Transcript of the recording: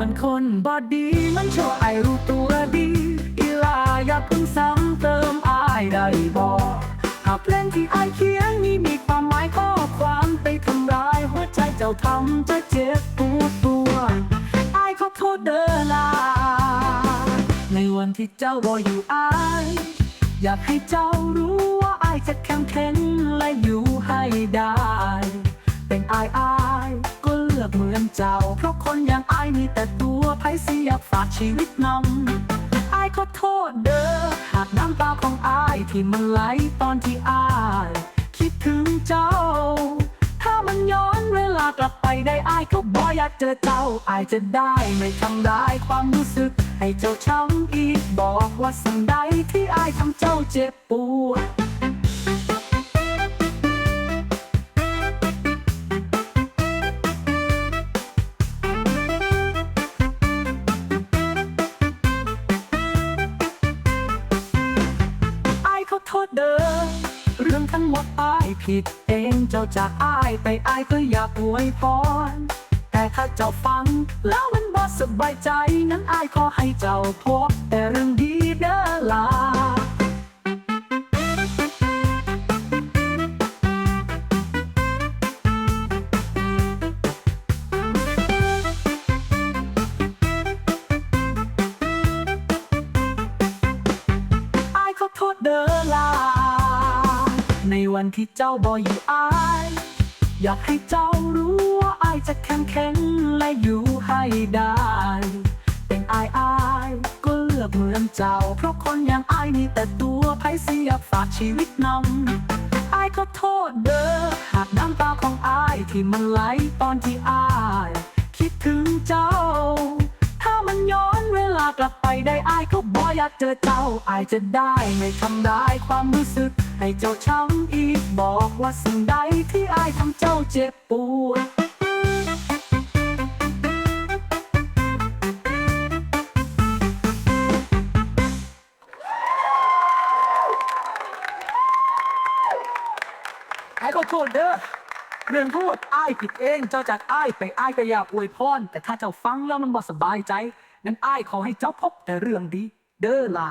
มันคนบ่ดี มันชั่วไอรู้ตัวดี อีลาอย่าเพิ่งซ้ำเติมอายได้บอกหากเพลงที่อายเขียนนี้มีความหมายข้อความไปทำร้ายหัวใจเจ้าทำจะเจ็บปวดตัวอายขอโทษเด้อลา ในวันที่เจ้าบ่อยู่อายอยากให้เจ้ารู้ว่าอายจะเข้มแข็งและอยู่ให้ได้ เป็นอายอาย เลือกเจ้า เพราะคนอย่างอายมีแต่ตัวไพ่เสียฝากชีวิตนำอายขอโทษเด้อหากน้ำตาของอายที่มันไหลตอนที่อาย คิดถึงเจ้า ถ้ามันย้อนเวลากลับไปได้อายก็บ่อยากเจอเจ้าอายจะได้ไม่ทำร้ความรู้สึก ให้เจ้าช้ำอีกบอกว่าสิ่งใดที่อายทำเจ้าเจ็บปวด ทั้งหมดอายผิดเองเจ้าจากอายไปอายก็อยากอวยพรแต่ถ้าเจ้าฟัง แล้วมันบ่สบายใจนั้นอายขอให้เจ้าพบแต่เรื่องดีเด้อลาอายขอโทษเด้อลา ในวันที่เจ้าบ่อยู่อาย อยากให้เจ้ารู้ว่าอายจะแข็งแข็งและอยู่ให้ได้ เป็นอายอายก็เลือกเหมือนเจ้า เพราะคนอย่างอายมีแต่ตัวไพ่เสียฝากชีวิตนำอายขอโทษเด้อหากน้ำตาของอายที่มันไหลตอนที่อาย คิดถึงเจ้าถ้ามันย้อนเวลากลับไปได้อายก็บ่อยากเจอเจ้าอายจะได้ไม่ทำร้ความรู้สึก ให้เจ้าช้ำอีกบอกว่าสิ่งใดที่อายทำเจ้าเจ็บปวดไอ้ขอโทษเด้อเรื่องพูดอ้ายผิดเองเจ้าจากอ้ายไปอ้ายก็อยากอวยพรแต่ถ้าเจ้าฟังแล้วมันบ่สบายใจ นั้นอ้ายขอให้เจ้าพบแต่เรื่องดีเด้อล่ะ